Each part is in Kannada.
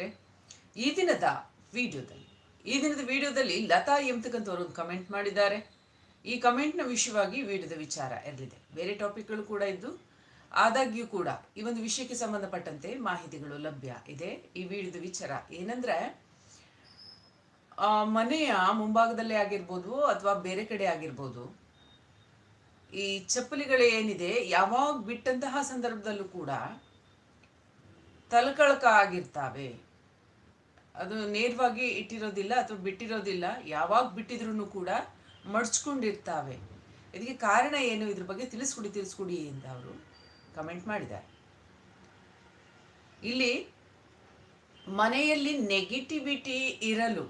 ಸ್ನೇಹಿತರೆ ಈ ದಿನದ ವಿಡಿಯೋದಲ್ಲಿ, ಈ ದಿನದ ವಿಡಿಯೋದಲ್ಲಿ ಲತಾ ಎಂತಕ್ಕಂಥವ್ರು ಒಂದು ಕಮೆಂಟ್ ಮಾಡಿದ್ದಾರೆ. ಈ ಕಮೆಂಟ್ನ ವಿಷಯವಾಗಿ ವಿಡಿಯೋದ ವಿಚಾರ ಇರಲಿದೆ. ಬೇರೆ ಟಾಪಿಕ್ಗಳು ಕೂಡ ಇದ್ದು, ಆದಾಗ್ಯೂ ಕೂಡ ಈ ಒಂದು ವಿಷಯಕ್ಕೆ ಸಂಬಂಧಪಟ್ಟಂತೆ ಮಾಹಿತಿಗಳು ಲಭ್ಯ ಇದೆ. ಈ ವಿಡಿಯೋದ ವಿಚಾರ ಏನಂದ್ರೆ ಮನೆಯ ಮುಂಭಾಗದಲ್ಲೇ ಆಗಿರ್ಬೋದು ಅಥವಾ ಬೇರೆ ಕಡೆ ಆಗಿರ್ಬೋದು, ಈ ಚಪ್ಪಲಿಗಳು ಏನಿದೆ, ಯಾವಾಗ ಬಿಟ್ಟಂತಹ ಸಂದರ್ಭದಲ್ಲೂ ಕೂಡ ತಲಕಳಕ ಆಗಿರ್ತಾವೆ. ಅದು ನೇರವಾಗಿ ಇಟ್ಟಿರೋದಿಲ್ಲ ಅಥವಾ ಬಿಟ್ಟಿರೋದಿಲ್ಲ, ಯಾವಾಗ ಬಿಟ್ಟಿದ್ರು ಕೂಡ ಮಡ್ಚ್ಕೊಂಡಿರ್ತಾವೆ. ಇದಕ್ಕೆ ಕಾರಣ ಏನು? ಇದ್ರ ಬಗ್ಗೆ ತಿಳಿಸ್ಕೊಡಿ ತಿಳಿಸ್ಕೊಡಿ ಅಂತ ಅವರು ಕಮೆಂಟ್ ಮಾಡಿದ್ದಾರೆ. ಇಲ್ಲಿ ಮನೆಯಲ್ಲಿ ನೆಗೆಟಿವಿಟಿ ಇರಲು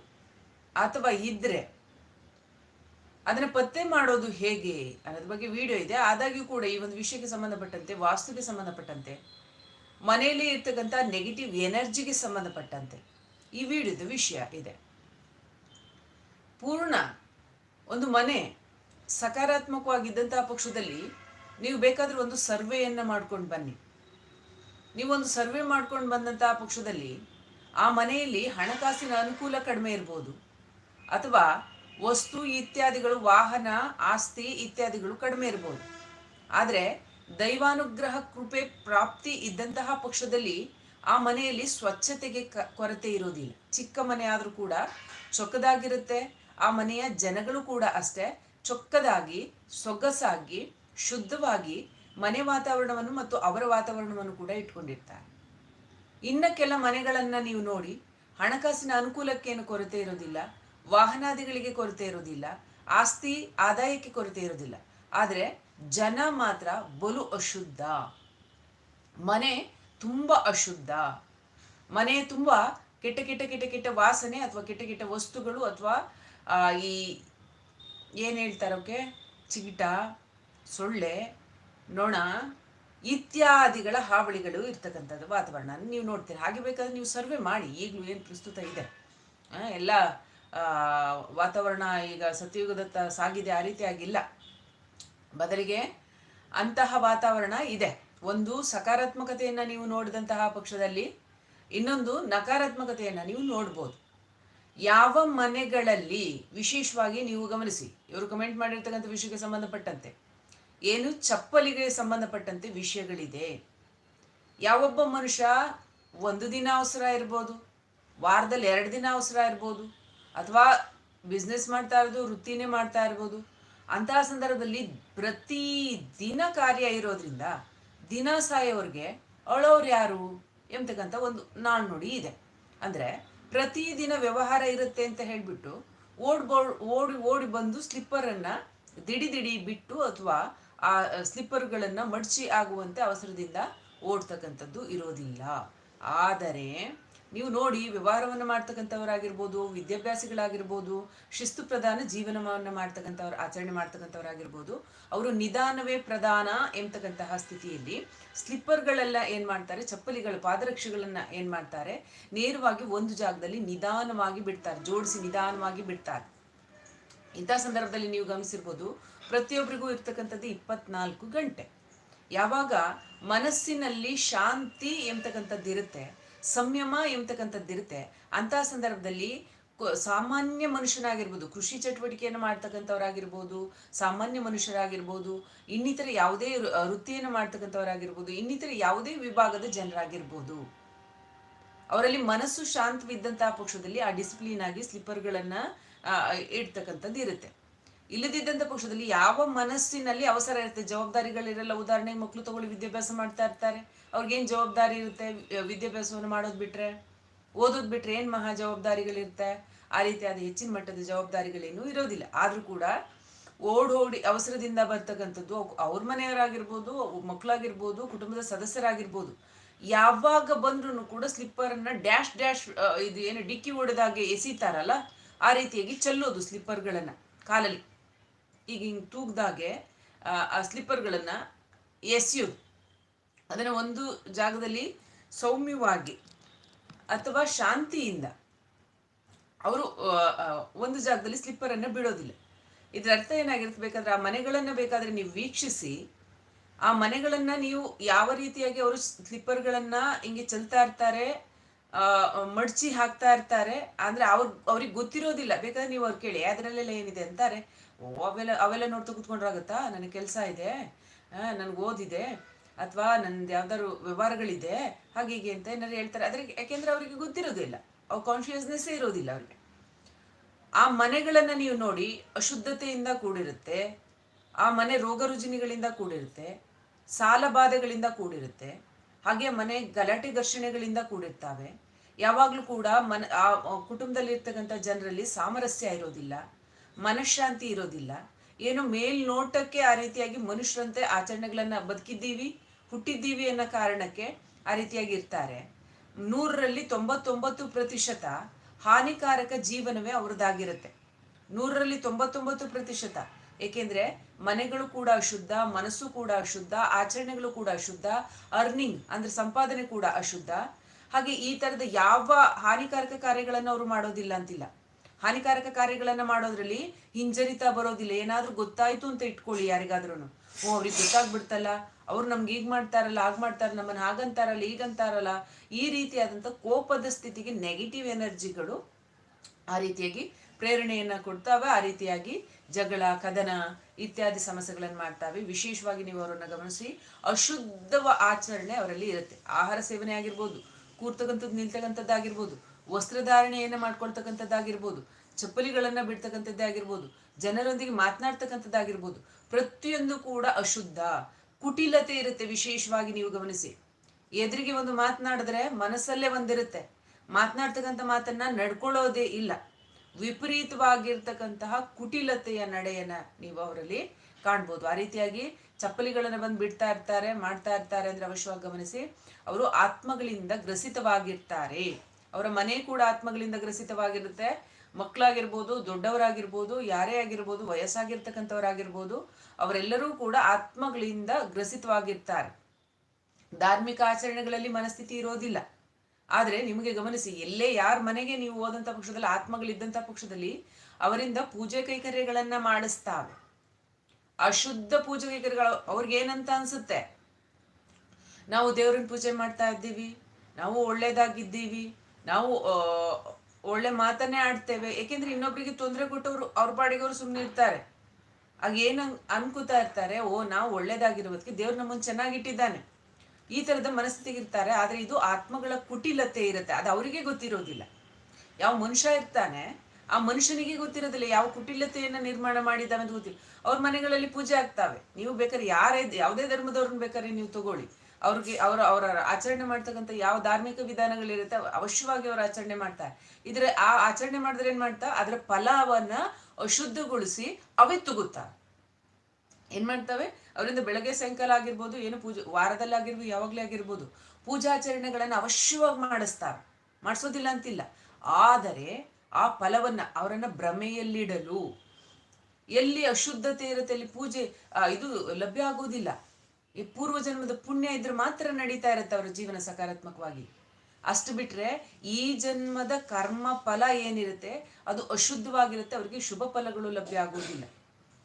ಅಥವಾ ಇದ್ರೆ ಅದನ್ನ ಪತ್ತೆ ಮಾಡೋದು ಹೇಗೆ ಅನ್ನೋದ್ರ ಬಗ್ಗೆ ವಿಡಿಯೋ ಇದೆ. ಆದಾಗ್ಯೂ ಕೂಡ ಈ ಒಂದು ವಿಷಯಕ್ಕೆ ಸಂಬಂಧಪಟ್ಟಂತೆ ವಾಸ್ತುಗೆ ಸಂಬಂಧಪಟ್ಟಂತೆ, ಮನೆಯಲ್ಲಿ ಇರ್ತಕ್ಕಂಥ ನೆಗೆಟಿವ್ ಎನರ್ಜಿಗೆ ಸಂಬಂಧಪಟ್ಟಂತೆ ಈ ವಿಡಿಯೋದ ವಿಷಯ ಇದೆ. ಪೂರ್ಣ ಒಂದು ಮನೆ ಸಕಾರಾತ್ಮಕವಾಗಿದ್ದಂತಹ ಪಕ್ಷದಲ್ಲಿ ನೀವು ಬೇಕಾದರೂ ಒಂದು ಸರ್ವೆಯನ್ನು ಮಾಡ್ಕೊಂಡು ಬನ್ನಿ. ನೀವೊಂದು ಸರ್ವೆ ಮಾಡ್ಕೊಂಡು ಬಂದಂತಹ ಪಕ್ಷದಲ್ಲಿ ಆ ಮನೆಯಲ್ಲಿ ಹಣಕಾಸಿನ ಅನುಕೂಲ ಕಡಿಮೆ ಇರ್ಬೋದು. ಅಥವಾ ವಸ್ತು ಇತ್ಯಾದಿಗಳು, ವಾಹನ ಆಸ್ತಿ ಇತ್ಯಾದಿಗಳು ಕಡಿಮೆ ಇರ್ಬೋದು. ಆದರೆ ದೈವಾನುಗ್ರಹ, ಕೃಪೆ, ಪ್ರಾಪ್ತಿ ಇದ್ದಂತಹ ಪಕ್ಷದಲ್ಲಿ ಆ ಮನೆಯಲ್ಲಿ ಸ್ವಚ್ಛತೆಗೆ ಕೊರತೆ ಇರೋದಿಲ್ಲ ಚಿಕ್ಕ ಮನೆ ಆದರೂ ಕೂಡ ಚೊಕ್ಕದಾಗಿರುತ್ತೆ. ಆ ಮನೆಯ ಜನಗಳು ಕೂಡ ಅಷ್ಟೇ ಚೊಕ್ಕದಾಗಿ, ಸೊಗಸಾಗಿ, ಶುದ್ಧವಾಗಿ ಮನೆ ವಾತಾವರಣವನ್ನು ಮತ್ತು ಅವರ ವಾತಾವರಣವನ್ನು ಕೂಡ ಇಟ್ಕೊಂಡಿರ್ತಾರೆ. ಇನ್ನ ಕೆಲ ಮನೆಗಳನ್ನು ನೀವು ನೋಡಿ, ಹಣಕಾಸಿನ ಅನುಕೂಲಕ್ಕೇನು ಕೊರತೆ ಇರೋದಿಲ್ಲ ವಾಹನಾದಿಗಳಿಗೆ ಕೊರತೆ ಇರೋದಿಲ್ಲ ಆಸ್ತಿ ಆದಾಯಕ್ಕೆ ಕೊರತೆ ಇರೋದಿಲ್ಲ ಆದರೆ ಜನ ಮಾತ್ರ ಬಲು ಅಶುದ್ಧ. ಮನೆ ತುಂಬ ಅಶುದ್ಧ. ಮನೆ ತುಂಬ ಕೆಟ್ಟ ಕೆಟ್ಟ ಕೆಟ್ಟ ಕೆಟ್ಟ ವಾಸನೆ ಅಥವಾ ಕೆಟ್ಟ ಕೆಟ್ಟ ವಸ್ತುಗಳು ಅಥವಾ ಈ ಏನು ಹೇಳ್ತಾರೋಕೆ ಚಿಗಿಟ ಸೊಳ್ಳೆ, ನೊಣ ಇತ್ಯಾದಿಗಳ ಹಾವಳಿಗಳು ಇರ್ತಕ್ಕಂಥದ್ದು ವಾತಾವರಣ. ನೀವು ನೋಡ್ತೀರಿ. ಹಾಗೆ ಬೇಕಾದ್ರೆ ನೀವು ಸರ್ವೆ ಮಾಡಿ. ಈಗಲೂ ಏನು ಪ್ರಸ್ತುತ ಇದೆ? ಎಲ್ಲ ವಾತಾವರಣ ಈಗ ಸತ್ಯಯುಗದತ್ತ ಸಾಗಿದೆ ಆ ರೀತಿಯಾಗಿಲ್ಲ ಬದಲಿಗೆ ಅಂತಹ ವಾತಾವರಣ ಇದೆ. ಒಂದು ಸಕಾರಾತ್ಮಕತೆಯನ್ನು ನೀವು ನೋಡಿದಂತಹ ಪಕ್ಷದಲ್ಲಿ ಇನ್ನೊಂದು ನಕಾರಾತ್ಮಕತೆಯನ್ನು ನೀವು ನೋಡ್ಬೋದು. ಯಾವ ಮನೆಗಳಲ್ಲಿ ವಿಶೇಷವಾಗಿ ನೀವು ಗಮನಿಸಿ, ಇವರು ಕಮೆಂಟ್ ಮಾಡಿರ್ತಕ್ಕಂಥ ವಿಷಯಕ್ಕೆ ಸಂಬಂಧಪಟ್ಟಂತೆ, ಏನು ಚಪ್ಪಲಿಗೆ ಸಂಬಂಧಪಟ್ಟಂತೆ ವಿಷಯಗಳಿದೆ. ಯಾವೊಬ್ಬ ಮನುಷ್ಯ ಒಂದು ದಿನ ಅವಸರ ಇರ್ಬೋದು, ವಾರದಲ್ಲಿ ಎರಡು ದಿನ ಅವಸರ ಇರ್ಬೋದು, ಅಥವಾ ಬಿಸ್ನೆಸ್ ಮಾಡ್ತಾ ಇರೋದು, ವೃತ್ತಿನೇ ಮಾಡ್ತಾ ಇರ್ಬೋದು, ಅಂತಹ ಸಂದರ್ಭದಲ್ಲಿ ಪ್ರತಿ ದಿನ ಕಾರ್ಯ ಇರೋದ್ರಿಂದ ದಿನ ಸಾಯೋರ್ಗೆ ಅಳೋರು ಯಾರು ಎಂಬತಕ್ಕಂಥ ಒಂದು ನಾಣ್ಣುಡಿ ಇದೆ. ಅಂದರೆ ಪ್ರತಿದಿನ ವ್ಯವಹಾರ ಇರುತ್ತೆ ಅಂತ ಹೇಳಿಬಿಟ್ಟು ಓಡ್ಬೋ ಓಡಿ ಓಡಿ ಬಂದು ಸ್ಲಿಪ್ಪರನ್ನು ದಿಡಿ ದಿಡಿ ಬಿಟ್ಟು ಅಥವಾ ಆ, ಸ್ಲಿಪ್ಪರ್ಗಳನ್ನು ಮಡಚಿ ಆಗುವಂತೆ ಅವಸರದಿಂದ ಓಡ್ತಕ್ಕಂಥದ್ದು ಇರೋದಿಲ್ಲ. ಆದರೆ ನೀವು ನೋಡಿ ವ್ಯವಹಾರವನ್ನು ಮಾಡ್ತಕ್ಕಂಥವರಾಗಿರ್ಬೋದು, ವಿದ್ಯಾಭ್ಯಾಸಿಗಳಾಗಿರ್ಬೋದು, ಶಿಸ್ತು ಪ್ರಧಾನ ಜೀವನವನ್ನು ಮಾಡ್ತಕ್ಕಂಥವ್ರು, ಆಚರಣೆ ಮಾಡ್ತಕ್ಕಂಥವ್ರಾಗಿರ್ಬೋದು, ಅವರು ನಿಧಾನವೇ ಪ್ರಧಾನ ಎಂಬತಕ್ಕಂತಹ ಸ್ಥಿತಿಯಲ್ಲಿ ಸ್ಲಿಪ್ಪರ್ಗಳೆಲ್ಲ ಏನು ಮಾಡ್ತಾರೆ, ಚಪ್ಪಲಿಗಳು, ಪಾದರಕ್ಷೆಗಳನ್ನು ಏನು ಮಾಡ್ತಾರೆ, ನೇರವಾಗಿ ಒಂದು ಜಾಗದಲ್ಲಿ ನಿಧಾನವಾಗಿ ಬಿಡ್ತಾರೆ, ಜೋಡಿಸಿ ನಿಧಾನವಾಗಿ ಬಿಡ್ತಾರೆ. ಇಂಥ ಸಂದರ್ಭದಲ್ಲಿ ನೀವು ಗಮನಿಸಿರ್ಬೋದು, ಪ್ರತಿಯೊಬ್ಬರಿಗೂ ಇರ್ತಕ್ಕಂಥದ್ದು ಇಪ್ಪತ್ನಾಲ್ಕು ಗಂಟೆ. ಯಾವಾಗ ಮನಸ್ಸಿನಲ್ಲಿ ಶಾಂತಿ ಎಂಬತಕ್ಕಂಥದ್ದು ಇರುತ್ತೆ ಸಂಯಮ ಎಂಬತಕ್ಕಂಥದ್ದು ಇರುತ್ತೆ. ಅಂತಹ ಸಂದರ್ಭದಲ್ಲಿ ಸಾಮಾನ್ಯ ಮನುಷ್ಯನಾಗಿರ್ಬೋದು, ಕೃಷಿ ಚಟುವಟಿಕೆಯನ್ನು ಮಾಡ್ತಕ್ಕಂಥವ್ರಾಗಿರ್ಬೋದು, ಸಾಮಾನ್ಯ ಮನುಷ್ಯರಾಗಿರ್ಬೋದು, ಇನ್ನಿತರ ಯಾವುದೇ ವೃತ್ತಿಯನ್ನು ಮಾಡ್ತಕ್ಕಂಥವ್ರಾಗಿರ್ಬೋದು, ಇನ್ನಿತರ ಯಾವುದೇ ವಿಭಾಗದ ಜನರಾಗಿರ್ಬೋದು. ಅವರಲ್ಲಿ ಮನಸ್ಸು ಶಾಂತವಿದ್ದಂತಹ ಪಕ್ಷದಲ್ಲಿ ಆ ಡಿಸಿಪ್ಲಿನ್ ಆಗಿ ಸ್ಲಿಪ್ಪರ್ಗಳನ್ನ ಇಡ್ತಕ್ಕಂಥದ್ದು ಇರುತ್ತೆ. ಇಲ್ಲದಿದ್ದಂಥ ಪಕ್ಷದಲ್ಲಿ ಯಾವ ಮನಸ್ಸಿನಲ್ಲಿ ಅವಸರ ಇರುತ್ತೆ? ಜವಾಬ್ದಾರಿಗಳಿರಲ್ಲ. ಉದಾಹರಣೆಗೆ ಮಕ್ಕಳು ತಗೊಳ್ಳಿ, ವಿದ್ಯಾಭ್ಯಾಸ ಮಾಡ್ತಾ ಇರ್ತಾರೆ. ಅವ್ರಿಗೇನು ಜವಾಬ್ದಾರಿ ಇರುತ್ತೆ ವಿದ್ಯಾಭ್ಯಾಸವನ್ನು ಮಾಡೋದು ಬಿಟ್ರೆ? ಓದೋದು ಬಿಟ್ರೆ ಏನು ಮಹಾ ಜವಾಬ್ದಾರಿಗಳಿರುತ್ತೆ? ಆ ರೀತಿಯಾದ ಹೆಚ್ಚಿನ ಮಟ್ಟದ ಜವಾಬ್ದಾರಿಗಳೇನೂ ಇರೋದಿಲ್ಲ. ಆದರೂ ಕೂಡ ಓಡಿ ಅವಸರದಿಂದ ಬರ್ತಕ್ಕಂಥದ್ದು ಅವ್- ಅವ್ರ ಮನೆಯವರಾಗಿರ್ಬೋದು ಮಕ್ಕಳಾಗಿರ್ಬೋದು ಕುಟುಂಬದ ಸದಸ್ಯರಾಗಿರ್ಬೋದು. ಯಾವಾಗ ಬಂದ್ರೂ ಕೂಡ ಸ್ಲಿಪ್ಪರನ್ನು ಡ್ಯಾಶ್ ಡ್ಯಾಶ್ ಇದು ಏನು ಡಿಕ್ಕಿ ಹೊಡೆದಾಗೆ ಎಸಿತಾರಲ್ಲ, ಆ ರೀತಿಯಾಗಿ ಚೆಲ್ಲೋದು ಸ್ಲಿಪ್ಪರ್ಗಳನ್ನು ಕಾಲಲ್ಲಿ. ಈಗ ಹಿಂಗೆ ತೂಗ್ದಾಗೆ ಆ ಸ್ಲಿಪ್ಪರ್ಗಳನ್ನು ಎಸೆಯೋದು. ಅದನ್ನು ಒಂದು ಜಾಗದಲ್ಲಿ ಸೌಮ್ಯವಾಗಿ ಅಥವಾ ಶಾಂತಿಯಿಂದ. ಅವರು ಒಂದು ಜಾಗದಲ್ಲಿ ಸ್ಲಿಪ್ಪರನ್ನು ಬಿಡೋದಿಲ್ಲ. ಇದರ ಅರ್ಥ ಏನಾಗಿರ್ಬೇಕಾದ್ರೆ ಬೇಕಾದ್ರೆ, ಆ ಮನೆಗಳನ್ನು ಬೇಕಾದರೆ ನೀವು ವೀಕ್ಷಿಸಿ, ಆ ಮನೆಗಳನ್ನು ನೀವು ಯಾವ ರೀತಿಯಾಗಿ ಅವರು ಸ್ಲಿಪ್ಪರ್ಗಳನ್ನು ಹಿಂಗೆ ಚೆಲ್ತಾ ಇರ್ತಾರೆ ಮಡಚಿ ಹಾಕ್ತಾ ಇರ್ತಾರೆ, ಅಂದ್ರೆ ಅವ್ರ, ಅವ್ರಿಗೆ ಗೊತ್ತಿರೋದಿಲ್ಲ. ಬೇಕಾದ್ರೆ ನೀವು ಅವ್ರು ಕೇಳಿ, ಅದರಲ್ಲೆಲ್ಲ ಏನಿದೆ? ಅಂತಾರೆ ಅವೆಲ್ಲ ಅವೆಲ್ಲ ನೋಡ್ತಾ ಕೂತ್ಕೊಂಡ್ರಾಗುತ್ತಾ? ನನಗೆ ಕೆಲಸ ಇದೆ ನನಗೆ ಓದಿದೆ ಅಥವಾ ನಂದು ಯಾವ್ದಾದ್ರು ವ್ಯವಹಾರಗಳಿದೆ ಹಾಗೆ ಹೀಗೆ ಅಂತ ಏನಾದ್ರು ಹೇಳ್ತಾರೆ. ಅದ್ರ ಯಾಕೆಂದ್ರೆ ಅವರಿಗೆ ಗೊತ್ತಿರೋದಿಲ್ಲ. ಅವ್ರ ಕಾನ್ಶಿಯಸ್ನೆಸ್ಸೇ ಇರೋದಿಲ್ಲ ಅವ್ರಿಗೆ. ಆ ಮನೆಗಳನ್ನು ನೀವು ನೋಡಿ, ಅಶುದ್ಧತೆಯಿಂದ ಕೂಡಿರುತ್ತೆ, ಆ ಮನೆ ರೋಗ ರುಜಿನಿಗಳಿಂದ ಕೂಡಿರುತ್ತೆ, ಸಾಲ ಬಾಧೆಗಳಿಂದ ಕೂಡಿರುತ್ತೆ, ಹಾಗೆ ಮನೆ ಗಲಾಟೆ ಘರ್ಷಣೆಗಳಿಂದ ಕೂಡಿರ್ತಾವೆ. ಯಾವಾಗಲೂ ಕೂಡ ಮನ ಆ, ಕುಟುಂಬದಲ್ಲಿರ್ತಕ್ಕಂಥ ಜನರಲ್ಲಿ ಸಾಮರಸ್ಯ ಇರೋದಿಲ್ಲ, ಮನಃಶಾಂತಿ ಇರೋದಿಲ್ಲ. ಏನು ಮೇಲ್ನೋಟಕ್ಕೆ ಆ ರೀತಿಯಾಗಿ ಮನುಷ್ಯರಂತೆ ಆಚರಣೆಗಳನ್ನ ಬದುಕಿದ್ದೀವಿ, ಹುಟ್ಟಿದ್ದೀವಿ ಅನ್ನೋ ಕಾರಣಕ್ಕೆ ಆ ರೀತಿಯಾಗಿ ಇರ್ತಾರೆ. ನೂರರಲ್ಲಿ ತೊಂಬತ್ತೊಂಬತ್ತು ಪ್ರತಿಶತ ಹಾನಿಕಾರಕ ಜೀವನವೇ ಅವ್ರದ್ದಾಗಿರುತ್ತೆ. ನೂರರಲ್ಲಿ ತೊಂಬತ್ತೊಂಬತ್ತು ಪ್ರತಿಶತ. ಏಕೆಂದ್ರೆ ಮನೆಗಳು ಕೂಡ ಅಶುದ್ಧ, ಮನಸ್ಸು ಕೂಡ ಅಶುದ್ಧ, ಆಚರಣೆಗಳು ಕೂಡ ಅಶುದ್ಧ, ಅರ್ನಿಂಗ್ ಅಂದ್ರೆ ಸಂಪಾದನೆ ಕೂಡ ಅಶುದ್ಧ. ಹಾಗೆ ಈ ತರದ ಯಾವ ಹಾನಿಕಾರಕ ಕಾರ್ಯಗಳನ್ನು ಅವರು ಮಾಡೋದಿಲ್ಲ ಅಂತಿಲ್ಲ. ಹಾನಿಕಾರಕ ಕಾರ್ಯಗಳನ್ನ ಮಾಡೋದ್ರಲ್ಲಿ ಹಿಂಜರಿತ ಬರೋದಿಲ್ಲ. ಏನಾದ್ರೂ ಗೊತ್ತಾಯ್ತು ಅಂತ ಇಟ್ಕೊಳ್ಳಿ ಯಾರಿಗಾದ್ರೂ ಓ, ಅವ್ರಿಗೆ ಗೊತ್ತಾಗ್ಬಿಡ್ತಲ್ಲ. ಅವ್ರು ನಮ್ಗೆ ಈಗ ಮಾಡ್ತಾರಲ್ಲ ಆಗ ಮಾಡ್ತಾರ, ನಮ್ಮನ್ನ ಹಾಗಂತಾರಲ್ಲ ಈಗಂತಾರಲ್ಲ ಈ ರೀತಿಯಾದಂಥ ಕೋಪದ ಸ್ಥಿತಿಗೆ ನೆಗೆಟಿವ್ ಎನರ್ಜಿಗಳು ಆ ರೀತಿಯಾಗಿ ಪ್ರೇರಣೆಯನ್ನ ಕೊಡ್ತಾವೆ. ಆ ರೀತಿಯಾಗಿ ಜಗಳ, ಕದನ ಇತ್ಯಾದಿ ಸಮಸ್ಯೆಗಳನ್ನು ಮಾಡ್ತಾವೆ. ವಿಶೇಷವಾಗಿ ನೀವು ಅವರನ್ನ ಗಮನಿಸಿ, ಅಶುದ್ಧವ ಆಚರಣೆ ಅವರಲ್ಲಿ ಇರುತ್ತೆ. ಆಹಾರ ಸೇವನೆ ಆಗಿರ್ಬೋದು ಕೂರ್ತಕ್ಕಂಥದ್ದು ನಿಲ್ತಕ್ಕಂಥದ್ದಾಗಿರ್ಬೋದು ವಸ್ತ್ರಧಾರಣೆಯನ್ನ ಮಾಡ್ಕೊಳ್ತಕ್ಕಂಥದ್ದಾಗಿರ್ಬೋದು, ಚಪ್ಪಲಿಗಳನ್ನು ಬಿಡ್ತಕ್ಕಂಥದ್ದೇ ಆಗಿರ್ಬೋದು, ಜನರೊಂದಿಗೆ ಮಾತನಾಡ್ತಕ್ಕಂಥದ್ದಾಗಿರ್ಬೋದು, ಪ್ರತಿಯೊಂದು ಕೂಡ ಅಶುದ್ಧ, ಕುಟಿಲತೆ ಇರುತ್ತೆ ವಿಶೇಷವಾಗಿ ನೀವು ಗಮನಿಸಿ. ಎದುರಿಗೆ ಒಂದು ಮಾತನಾಡಿದ್ರೆ ಮನಸ್ಸಲ್ಲೇ ಒಂದಿರುತ್ತೆ. ಮಾತನಾಡ್ತಕ್ಕಂಥ ಮಾತನ್ನ ನಡ್ಕೊಳ್ಳೋದೇ ಇಲ್ಲ. ವಿಪರೀತವಾಗಿರ್ತಕ್ಕಂತಹ ಕುಟಿಲತೆಯ ನಡೆಯನ್ನ ನೀವು ಅವರಲ್ಲಿ ಕಾಣ್ಬೋದು. ಆ ರೀತಿಯಾಗಿ ಚಪ್ಪಲಿಗಳನ್ನ ಬಂದು ಬಿಡ್ತಾ ಇರ್ತಾರೆ, ಮಾಡ್ತಾ ಇರ್ತಾರೆ ಅಂದ್ರೆ ಅವಶ್ಯವಾಗಿ ಗಮನಿಸಿ, ಅವರು ಆತ್ಮಗಳಿಂದ ಗ್ರಸಿತವಾಗಿರ್ತಾರೆ. ಅವರ ಮನೆ ಕೂಡ ಆತ್ಮಗಳಿಂದ ಗ್ರಸಿತವಾಗಿರುತ್ತೆ. ಮಕ್ಕಳಾಗಿರ್ಬೋದು, ದೊಡ್ಡವರಾಗಿರ್ಬೋದು, ಯಾರೇ ಆಗಿರ್ಬೋದು, ವಯಸ್ಸಾಗಿರ್ತಕ್ಕಂಥವರಾಗಿರ್ಬೋದು, ಅವರೆಲ್ಲರೂ ಕೂಡ ಆತ್ಮಗಳಿಂದ ಗ್ರಸಿತವಾಗಿರ್ತಾರೆ. ಧಾರ್ಮಿಕ ಆಚರಣೆಗಳಲ್ಲಿ ಮನಸ್ಥಿತಿ ಇರೋದಿಲ್ಲ. ಆದರೆ ನಿಮಗೆ ಗಮನಿಸಿ, ಎಲ್ಲೇ ಯಾರ ಮನೆಗೆ ನೀವು ಹೋದಂಥ ಪಕ್ಷದಲ್ಲಿ ಆತ್ಮಗಳಿದ್ದಂಥ ಪಕ್ಷದಲ್ಲಿ ಅವರಿಂದ ಪೂಜೆ ಕೈಕರ್ಯಗಳನ್ನು ಮಾಡಿಸ್ತಾವೆ. ಅಶುದ್ಧ ಪೂಜೆ ಕೈಕರ್ಯಗಳು, ಅವ್ರಿಗೇನಂತ ಅನ್ಸುತ್ತೆ? ನಾವು ದೇವ್ರನ್ನ ಪೂಜೆ ಮಾಡ್ತಾ ಇದ್ದೀವಿ, ನಾವು ಒಳ್ಳೇದಾಗಿದ್ದೀವಿ ನಾವು ಒಳ್ಳೆ ಮಾತನ್ನೇ ಆಡ್ತೇವೆ. ಏಕೆಂದ್ರೆ ಇನ್ನೊಬ್ರಿಗೆ ತೊಂದರೆ ಕೊಟ್ಟವರು ಅವ್ರ ಪಾಡಿಗೆ ಅವ್ರು ಸುಮ್ಮನೆ ಇರ್ತಾರೆ. ಆಗ ಏನು ಅನ್ಕೋತಾ ಇರ್ತಾರೆ, ಓ, ನಾವು ಒಳ್ಳೇದಾಗಿರೋದಕ್ಕೆ ದೇವ್ರು ನಮ್ಮನ್ನು ಚೆನ್ನಾಗಿಟ್ಟಿದ್ದಾನೆ. ಈ ತರದ ಮನಸ್ಥಿತಿಗಿರ್ತಾರೆ ಆದ್ರೆ ಇದು ಆತ್ಮಗಳ ಕುಟಿಲತೆ ಇರುತ್ತೆ. ಅದು ಅವರಿಗೆ ಗೊತ್ತಿರೋದಿಲ್ಲ. ಯಾವ ಮನುಷ್ಯ ಇರ್ತಾನೆ, ಆ ಮನುಷ್ಯನಿಗೆ ಗೊತ್ತಿರೋದಿಲ್ಲ ಯಾವ ಕುಟಿಲತೆಯನ್ನ ನಿರ್ಮಾಣ ಮಾಡಿದ್ದಾನೆ ಅಂತ ಗೊತ್ತಿಲ್ಲ. ಅವ್ರ ಮನೆಗಳಲ್ಲಿ ಪೂಜೆ ಆಗ್ತಾವೆ. ನೀವು ಬೇಕಾದ್ರೆ ಯಾರೇ, ಯಾವುದೇ ಧರ್ಮದವ್ರನ್ನ ಬೇಕಾದ್ರೆ ನೀವು ತಗೊಳ್ಳಿ. ಅವ್ರಿಗೆ ಅವರು ಅವರ ಆಚರಣೆ ಮಾಡ್ತಕ್ಕಂಥ ಯಾವ ಧಾರ್ಮಿಕ ವಿಧಾನಗಳಿರುತ್ತೆ ಅವಶ್ಯವಾಗಿ ಅವ್ರು ಆಚರಣೆ ಮಾಡ್ತಾರೆ. ಇದ್ರೆ ಆ ಆಚರಣೆ ಮಾಡಿದ್ರೆ ಏನ್ ಮಾಡ್ತಾ? ಅದರ ಫಲವನ್ನ ಅಶುದ್ಧಗೊಳಿಸಿ ಅವೇ ತುಗುತ್ತಾರೆ ಏನ್ ಮಾಡ್ತವೆ? ಅವರಿಂದ ಬೆಳಗ್ಗೆ ಸಾಯಂಕಾಲ ಆಗಿರ್ಬೋದು, ಏನು ಪೂಜೆ, ವಾರದಲ್ಲಿ ಆಗಿರ್ಬೋದು, ಯಾವಾಗಲೇ ಆಗಿರ್ಬೋದು, ಪೂಜಾಚರಣೆಗಳನ್ನು ಅವಶ್ಯವಾಗಿ ಮಾಡಿಸ್ತಾರೆ. ಮಾಡಿಸೋದಿಲ್ಲ ಅಂತಿಲ್ಲ. ಆದರೆ ಆ ಫಲವನ್ನ ಅವರನ್ನ ಭ್ರಮೆಯಲ್ಲಿಡಲು, ಎಲ್ಲಿ ಅಶುದ್ಧತೆ ಇರುತ್ತೆ, ಅಲ್ಲಿ ಪೂಜೆ ಇದು ಲಭ್ಯ ಆಗೋದಿಲ್ಲ. ಈ ಪೂರ್ವ ಜನ್ಮದ ಪುಣ್ಯ ಇದ್ರೆ ಮಾತ್ರ ನಡೀತಾ ಇರುತ್ತೆ ಅವರ ಜೀವನ ಸಕಾರಾತ್ಮಕವಾಗಿ. ಅಷ್ಟು ಬಿಟ್ರೆ ಈ ಜನ್ಮದ ಕರ್ಮ ಫಲ ಏನಿರುತ್ತೆ, ಅದು ಅಶುದ್ಧವಾಗಿರುತ್ತೆ, ಅವರಿಗೆ ಶುಭ ಫಲಗಳು ಲಭ್ಯ ಆಗೋದಿಲ್ಲ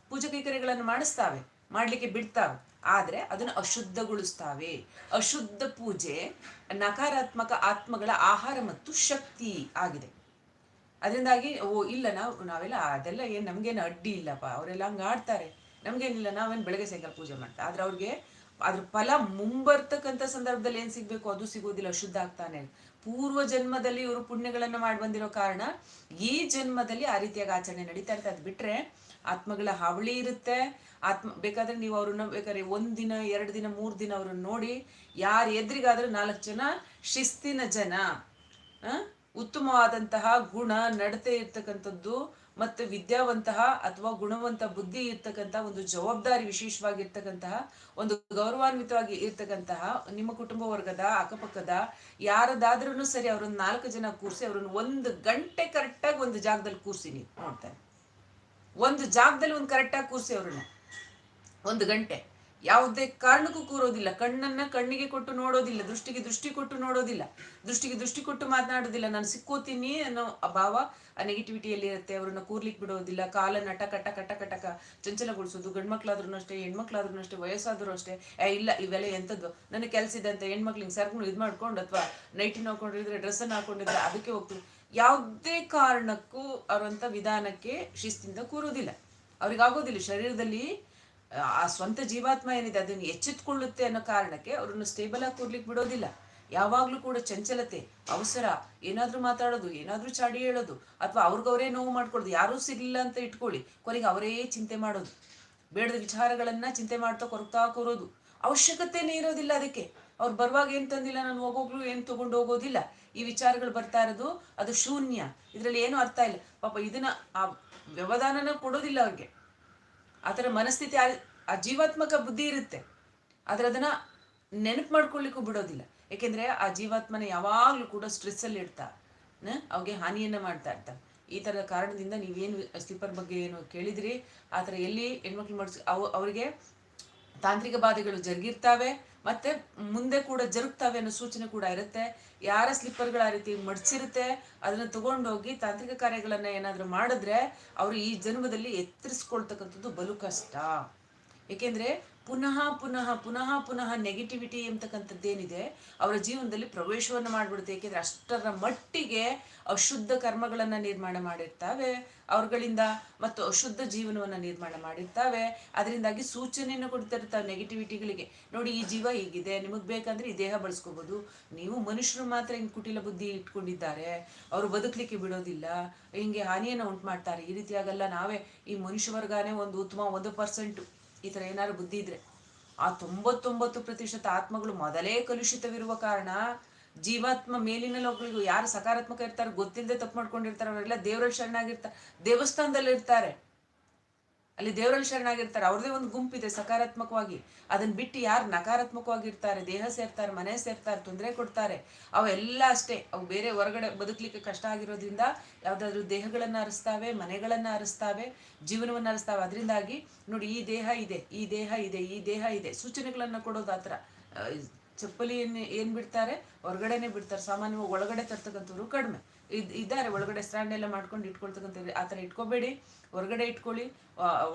ಪೂಜೆ ಕೈಕರ್ಯಗಳನ್ನು ಮಾಡಿಸ್ತಾವೆ, ಮಾಡ್ಲಿಕ್ಕೆ ಬಿಡ್ತಾವೆ, ಆದ್ರೆ ಅದನ್ನು ಅಶುದ್ಧಗೊಳಿಸ್ತಾವೆ. ಅಶುದ್ಧ ಪೂಜೆ ನಕಾರಾತ್ಮಕ ಆತ್ಮಗಳ ಆಹಾರ ಮತ್ತು ಶಕ್ತಿ ಆಗಿದೆ. ಅದರಿಂದಾಗಿ, ಓ, ಇಲ್ಲ, ನಾವು, ನಾವೆಲ್ಲ ಅದೆಲ್ಲ ಏನು ನಮಗೇನು ಅಡ್ಡಿ ಇಲ್ಲಪ್ಪ, ಅವರೆಲ್ಲ ಹಂಗೆ ಆಡ್ತಾರೆ. ನಮಗೇನಿಲ್ಲ, ನಾವೇನು ಬೆಳಗ್ಗೆ ಸಾಯಂಕಾಲ ಪೂಜೆ ಮಾಡ್ತಾರೆ ಆದ್ರೆ ಅವ್ರಿಗೆ ಅದ್ರ ಫಲ ಮುಂಬರ್ತಕ್ಕಂಥ ಸಂದರ್ಭದಲ್ಲಿ ಏನು ಸಿಗಬೇಕು? ಅದು ಸಿಗೋದಿಲ್ಲ, ಶುದ್ಧ ಆಗ್ತಾನೆ. ಪೂರ್ವ ಜನ್ಮದಲ್ಲಿ ಇವರು ಪುಣ್ಯಗಳನ್ನು ಮಾಡಿ ಬಂದಿರೋ ಕಾರಣ ಈ ಜನ್ಮದಲ್ಲಿ ಆ ರೀತಿಯಾಗಿ ಆಚರಣೆ ನಡೀತಾ ಇರ್ತದೆ ಅದು ಬಿಟ್ರೆ ಆತ್ಮಗಳ ಹಾವಳಿ ಇರುತ್ತೆ. ಆತ್ಮ, ಬೇಕಾದ್ರೆ ನೀವು ಅವ್ರನ್ನ, ಬೇಕಾದ್ರೆ ಒಂದಿನ ದಿನ, ಎರಡು ದಿನ, ಮೂರು ದಿನ ಅವ್ರನ್ನ ನೋಡಿ ಯಾರು ಎದುರಿಗಾದ್ರೂ ನಾಲ್ಕು ಜನ ಶಿಸ್ತಿನ ಜನ ಉತ್ತಮವಾದಂತಹ ಗುಣ ನಡತೆ ಇರ್ತಕ್ಕಂಥದ್ದು ಮತ್ತೆ ವಿದ್ಯಾವಂತಹ ಅಥವಾ ಗುಣವಂತ ಬುದ್ಧಿ ಇರ್ತಕ್ಕಂತಹ ಒಂದು ಜವಾಬ್ದಾರಿ ವಿಶೇಷವಾಗಿರ್ತಕ್ಕಂತಹ, ಒಂದು ಗೌರವಾನ್ವಿತವಾಗಿ ಇರ್ತಕ್ಕಂತಹ ನಿಮ್ಮ ಕುಟುಂಬ ವರ್ಗದ ಅಕ್ಕಪಕ್ಕದ ಯಾರದಾದ್ರೂ ಸರಿ ಅವ್ರನ್ನ ನಾಲ್ಕು ಜನ ಕೂರಿಸಿ ಅವ್ರನ್ನ ಒಂದು ಗಂಟೆ ಕರೆಕ್ಟಾಗಿ ಒಂದು ಜಾಗದಲ್ಲಿ ಕೂರಿಸಿ ನೀವು ನೋಡ್ತಾರೆ ಒಂದು ಜಾಗದಲ್ಲಿ ಒಂದು ಕರೆಕ್ಟಾಗಿ ಕೂರಿಸಿ ಅವ್ರನ್ನ. ಒಂದು ಗಂಟೆ. ಯಾವುದೇ ಕಾರಣಕ್ಕೂ ಕೂರೋದಿಲ್ಲ. ಕಣ್ಣನ್ನ ಕಣ್ಣಿಗೆ ಕೊಟ್ಟು ನೋಡೋದಿಲ್ಲ, ದೃಷ್ಟಿಗೆ ದೃಷ್ಟಿ ಕೊಟ್ಟು ನೋಡೋದಿಲ್ಲ. ದೃಷ್ಟಿಗೆ ದೃಷ್ಟಿ ಕೊಟ್ಟು ಮಾತನಾಡೋದಿಲ್ಲ. ನಾನು ಸಿಕ್ಕೋತೀನಿ ಅನ್ನೋ ಅಭಾವ ಭಾವ ಆ ನೆಗೆಟಿವಿಟಿಯಲ್ಲಿ ಇರುತ್ತೆ. ಅವ್ರನ್ನ ಕೂರ್ಲಿಕ್ಕೆ ಬಿಡೋದಿಲ್ಲ. ಕಾಲನ್ನ ಟಕ ಟಕ ಟಕ ಟಕ ಚಂಚಲಗೊಳಿಸೋದು ಗಂಡ್ಮಕ್ಳಾದ್ರೂ ಅಷ್ಟೇ, ಹೆಣ್ಮಕ್ಳಾದ್ರೂ ಅಷ್ಟೇ, ವಯಸ್ಸಾದ್ರೂ ಅಷ್ಟೇ. ಏ, ಇಲ್ಲ, ಇವೆಲ್ಲ ಎಂಥದ್ದು? ನನಗೆ ಕೆಲಸ ಇದೆ ಅಂತ ಹೆಣ್ಮಕ್ಳಿಗೆ ಸರ್ಕೊಂಡು ಇದು ಮಾಡ್ಕೊಂಡು ಅಥವಾ ನೈಟಿನ ಹಾಕೊಂಡಿದ್ರೆ ಡ್ರೆಸ್ಸನ್ನು ಹಾಕೊಂಡಿದ್ರೆ ಅದಕ್ಕೆ ಹೋಗ್ತೀವಿ ಯಾವುದೇ ಕಾರಣಕ್ಕೂ ಅವರಂಥ ವಿಧಾನಕ್ಕೆ ಶಿಸ್ತಿಂದ ಕೂರೋದಿಲ್ಲ. ಅವ್ರಿಗಾಗೋದಿಲ್ಲ. ಶರೀರದಲ್ಲಿ ಆ ಸ್ವಂತ ಜೀವಾತ್ಮ ಏನಿದೆ, ಅದನ್ನು ಎಚ್ಚೆತ್ಕೊಳ್ಳುತ್ತೆ ಅನ್ನೋ ಕಾರಣಕ್ಕೆ ಅವ್ರನ್ನ ಸ್ಟೇಬಲ್ ಆಗಿ ಕೂರ್ಲಿಕ್ಕೆ ಬಿಡೋದಿಲ್ಲ. ಯಾವಾಗಲೂ ಕೂಡ ಚಂಚಲತೆ, ಅವಸರ, ಏನಾದರೂ ಮಾತಾಡೋದು, ಏನಾದರೂ ಚಾಡಿ ಹೇಳೋದು, ಅಥವಾ ಅವ್ರಿಗವರೇ ನೋವು ಮಾಡ್ಕೊಳ್ಳೋದು, ಯಾರೂ ಸಿಗಲಿಲ್ಲ ಅಂತ ಇಟ್ಕೊಳ್ಳಿ, ಕೊನೆಗೆ ಅವರೇ ಚಿಂತೆ ಮಾಡೋದು. ಬೇಡದ ವಿಚಾರಗಳನ್ನ ಚಿಂತೆ ಮಾಡ್ತಾ ಕೊರಗ್ತಾ ಕೂರೋದು. ಅವಶ್ಯಕತೆನೇ ಇರೋದಿಲ್ಲ ಅದಕ್ಕೆ. ಅವ್ರು ಬರುವಾಗ ಏನು ತಂದಿಲ್ಲ, ನಾನು ಹೋಗೋಗ್ಲು ಏನು ತಗೊಂಡು ಹೋಗೋದಿಲ್ಲ. ಈ ವಿಚಾರಗಳು ಬರ್ತಾ ಇರೋದು, ಅದು ಶೂನ್ಯ. ಇದರಲ್ಲಿ ಏನೂ ಅರ್ಥ ಇಲ್ಲ. ಪಾಪ ಇದನ್ನ ಆ ವ್ಯವಧಾನನ ಕೊಡೋದಿಲ್ಲ ಅವ್ರಿಗೆ. ಆ ಥರ ಮನಸ್ಥಿತಿ ಆ- ಜೀವಾತ್ಮಕ ಬುದ್ಧಿ ಇರುತ್ತೆ. ಆದ್ರೆ ಅದನ್ನ ನೆನಪು ಮಾಡ್ಕೊಳ್ಳಿಕ್ಕೂ ಬಿಡೋದಿಲ್ಲ. ಏಕೆಂದರೆ ಆ ಜೀವಾತ್ಮನ ಯಾವಾಗಲೂ ಕೂಡ ಸ್ಟ್ರೆಸ್ಸಲ್ಲಿ ಇಡ್ತಾ. ಅವ್ಗೆ ಹಾನಿಯನ್ನ ಮಾಡ್ತಾ ಇರ್ತಾರೆ ಈ ಥರ ಕಾರಣದಿಂದ ನೀವೇನು ಸ್ಲೀಪರ್ ಬಗ್ಗೆ ಏನು ಕೇಳಿದ್ರಿ? ಆ ಥರ ಎಲ್ಲಿ ಹೆಣ್ಮಕ್ಳು ಮಾಡಿಸ್ ಅವು ಅವರಿಗೆ ತಾಂತ್ರಿಕ ಬಾಧೆಗಳು ಜರುಗಿರ್ತಾವೆ. ಮತ್ತೆ ಮುಂದೆ ಕೂಡ ಜರುಗ್ತಾವೆ ಅನ್ನೋ ಸೂಚನೆ ಕೂಡ ಇರುತ್ತೆ. ಯಾರ ಸ್ಲಿಪ್ಪರ್ಗಳ ಆ ರೀತಿ ಮಡಚಿರುತ್ತೆ, ಅದನ್ನ ತಗೊಂಡೋಗಿ ತಾಂತ್ರಿಕ ಕಾರ್ಯಗಳನ್ನ ಏನಾದರೂ ಮಾಡಿದ್ರೆ ಅವರು ಈ ಜನ್ಮದಲ್ಲಿ ಎತ್ತರಿಸ್ಕೊಳ್ತಕ್ಕಂಥದ್ದು ಬಲು ಕಷ್ಟ. ಏಕೆಂದ್ರೆ ಪುನಃ ಪುನಃ ಪುನಃ ಪುನಃ ನೆಗೆಟಿವಿಟಿ ಎಂತಕ್ಕಂಥದ್ದೇನಿದೆ ಅವರ ಜೀವನದಲ್ಲಿ ಪ್ರವೇಶವನ್ನು ಮಾಡಿಬಿಡುತ್ತೆ. ಏಕೆಂದ್ರೆ ಅಷ್ಟರ ಮಟ್ಟಿಗೆ ಅಶುದ್ಧ ಕರ್ಮಗಳನ್ನು ನಿರ್ಮಾಣ ಮಾಡಿರ್ತಾವೆ. ಅವ್ರಗಳಿಂದ ಮತ್ತು ಅಶುದ್ಧ ಜೀವನವನ್ನು ನಿರ್ಮಾಣ ಮಾಡಿರ್ತಾವೆ. ಅದರಿಂದಾಗಿ ಸೂಚನೆಯನ್ನು ಕೊಡ್ತಿರ್ತಾವೆ ನೆಗೆಟಿವಿಟಿಗಳಿಗೆ ನೋಡಿ, ಈ ಜೀವ ಹೀಗಿದೆ. ನಿಮಗೆ ಬೇಕಂದ್ರೆ ಈ ದೇಹ ಬಳಸ್ಕೋಬೋದು. ನೀವು ಮನುಷ್ಯರು ಮಾತ್ರ ಹಿಂಗೆ ಕುಟಿಲ ಬುದ್ಧಿ ಇಟ್ಕೊಂಡಿದ್ದಾರೆ. ಅವರು ಬದುಕಲಿಕ್ಕೆ ಬಿಡೋದಿಲ್ಲ. ಹಿಂಗೆ ಹಾನಿಯನ್ನು ಉಂಟು ಮಾಡ್ತಾರೆ. ಈ ರೀತಿಯಾಗಲ್ಲ. ನಾವೇ ಈ ಮನುಷ್ಯ ವರ್ಗಾನೇ ಒಂದು ಉತ್ತಮ ಒಂದು ಪರ್ಸೆಂಟು ಈ ಥರ ಏನಾದ್ರು ಬುದ್ಧಿ ಇದ್ರೆ. ಆ ತೊಂಬತ್ತೊಂಬತ್ತು ಪ್ರತಿಶತ ಆತ್ಮಗಳು ಮೊದಲೇ ಕಲುಷಿತವಿರುವ ಕಾರಣ ಜೀವಾತ್ಮ ಮೇಲಿನ ಲೋಕಗಳಿಗೂ ಯಾರು ಸಕಾರಾತ್ಮಕ ಇರ್ತಾರೆ ಗೊತ್ತಿಲ್ಲದೆ ತಪ್ಪು ಮಾಡ್ಕೊಂಡಿರ್ತಾರೆ, ಅವರೆಲ್ಲ ದೇವರ ಶರಣಾಗಿರ್ತಾರೆ ದೇವಸ್ಥಾನದಲ್ಲಿ ಇರ್ತಾರೆ ಅಲ್ಲಿ ದೇವರಲ್ಲಿ ಶರಣಾಗಿರ್ತಾರೆ. ಅವ್ರದೇ ಒಂದು ಗುಂಪಿದೆ ಸಕಾರಾತ್ಮಕವಾಗಿ. ಅದನ್ನ ಬಿಟ್ಟು ಯಾರು ನಕಾರಾತ್ಮಕವಾಗಿ ಇರ್ತಾರೆ, ದೇಹ ಸೇರ್ತಾರೆ, ಮನೆ ಸೇರ್ತಾರೆ, ತೊಂದರೆ ಕೊಡ್ತಾರೆ ಅವೆಲ್ಲ ಅಷ್ಟೇ. ಅವು ಬೇರೆ ಹೊರಗಡೆ ಬದುಕಲಿಕ್ಕೆ ಕಷ್ಟ ಆಗಿರೋದ್ರಿಂದ ಯಾವುದಾದ್ರೂ ದೇಹಗಳನ್ನು ಅರಿಸ್ತಾವೆ, ಮನೆಗಳನ್ನು ಅರಿಸ್ತಾವೆ, ಜೀವನವನ್ನು ಅರಿಸ್ತಾವೆ. ಅದರಿಂದಾಗಿ ನೋಡಿ ಈ ದೇಹ ಇದೆ, ಈ ದೇಹ ಇದೆ, ಈ ದೇಹ ಇದೆ. ಸೂಚನೆಗಳನ್ನು ಕೊಡೋದು ಆ ಥರ. ಏನ್ ಬಿಡ್ತಾರೆ? ಹೊರಗಡೆನೆ ಬಿಡ್ತಾರೆ. ಸಾಮಾನ್ಯವಾಗಿ ಒಳಗಡೆ ತರ್ತಕ್ಕಂಥವ್ರು ಕಡಿಮೆ. ಇದ್, ಇದ್ದಾರೆ. ಒಳಗಡೆ ಸ್ಟ್ಯಾಂಡ್ ಎಲ್ಲ ಮಾಡ್ಕೊಂಡು ಇಟ್ಕೊಳ್ತಕ್ಕಂಥದ್ದು ಆ ಥರ ಇಟ್ಕೋಬೇಡಿ. ಹೊರಗಡೆ ಇಟ್ಕೊಳ್ಳಿ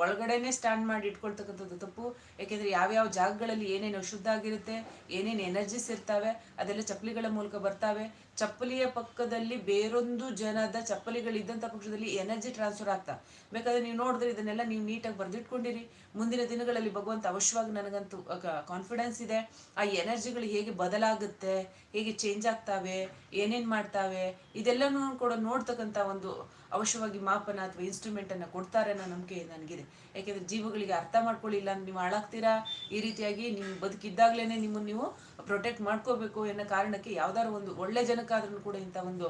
ಒಳಗಡೆನೆ ಸ್ಟ್ಯಾಂಡ್ ಮಾಡಿ ಇಟ್ಕೊಳ್ತಕ್ಕಂಥದ್ದು ತಪ್ಪು. ಯಾಕೆಂದ್ರೆ ಯಾವ್ಯಾವ ಜಾಗಗಳಲ್ಲಿ ಏನೇನು ಅಶುದ್ಧ ಆಗಿರುತ್ತೆ, ಏನೇನು ಎನರ್ಜಿಸ್ ಇರ್ತವೆ, ಅದೆಲ್ಲ ಚಪ್ಪಲಿಗಳ ಮೂಲಕ ಬರ್ತಾವೆ. ಚಪ್ಪಲಿಯ ಪಕ್ಕದಲ್ಲಿ ಬೇರೊಂದು ಜನದ ಚಪ್ಪಲಿಗಳಿದ್ದಂಥ ಪಕ್ಷದಲ್ಲಿ ಎನರ್ಜಿ ಟ್ರಾನ್ಸ್ಫರ್ ಆಗ್ತಾ. ಬೇಕಾದ್ರೆ ನೀವು ನೋಡಿದ್ರೆ ಇದನ್ನೆಲ್ಲ ನೀವು ನೀಟಾಗಿ ಬರೆದಿಟ್ಕೊಂಡಿರಿ. ಮುಂದಿನ ದಿನಗಳಲ್ಲಿ ಭಗವಂತ ಅವಶ್ಯವಾಗಿ ನನಗಂತೂ ಕಾನ್ಫಿಡೆನ್ಸ್ ಇದೆ. ಆ ಎನರ್ಜಿಗಳು ಹೇಗೆ ಬದಲಾಗುತ್ತೆ, ಹೇಗೆ ಚೇಂಜ್ ಆಗ್ತಾವೆ, ಏನೇನು ಮಾಡ್ತಾವೆ, ಇದೆಲ್ಲನೂ ಕೂಡ ನೋಡ್ತಕ್ಕಂಥ ಒಂದು ಅವಶ್ಯವಾಗಿ ಮಾಪನ ಅಥವಾ ಇನ್ಸ್ಟ್ರೂಮೆಂಟ್ ಅನ್ನ ಕೊಡ್ತಾರೆ ಅನ್ನೋ ನಂಬಿಕೆ ನನಗಿದೆ. ಯಾಕೆಂದ್ರೆ ಜೀವಗಳಿಗೆ ಅರ್ಥ ಮಾಡ್ಕೊಳ್ಳಿಲ್ಲ ನೀವು ಹಾಳಾಗ್ತೀರಾ? ಈ ರೀತಿಯಾಗಿ ನಿಮ್ಮ ಬದುಕಿದ್ದಾಗ್ಲೇನೆ ನಿಮ್ಮನ್ನು ನೀವು ಪ್ರೊಟೆಕ್ಟ್ ಮಾಡ್ಕೋಬೇಕು ಅನ್ನೋ ಕಾರಣಕ್ಕೆ ಯಾವ್ದಾದ್ರು ಒಂದು ಒಳ್ಳೆ ಜನಕ್ಕಾದ್ರೂ ಕೂಡ ಇಂಥ ಒಂದು